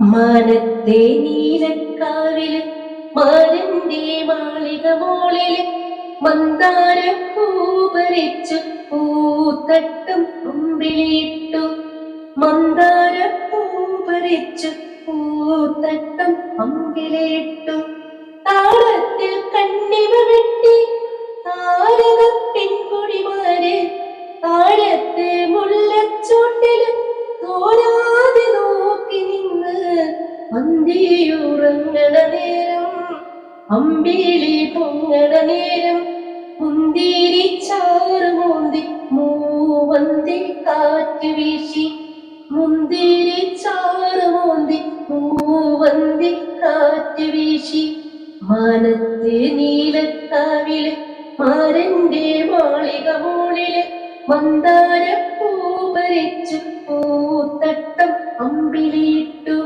മാനത്തെ നീലക്കാവിൽ മാനന്റെ മാളിക മോളിൽ മന്ദാര പൂപരിച്ചു പൂത്തട്ടം അമ്പിളിയിട്ടു മന്ദാര പൂപരിച്ചു പൂത്തട്ടം അമ്പിളിയിട്ടു താളത്തിൽ കണ്ണിമ വെട്ടി താരക പെൺകുടിമാര് അന്തിയുറങ്ങണ നേരം അമ്പിളി പൊങ്ങട നേരം മുന്തിരിച്ചാറ് മൂന്തി മൂവന്തി കാറ്റ് വീശി മുന്തിരി ചാറു മൂന്തി മൂവന്തി കാറ്റ് വീശി. മാനത്തെ നീലത്താവിൽ മാരന്റെ മാളിക മൂളിൽ മന്ദാര പൂ ഭരിച്ചു പൂത്തട്ട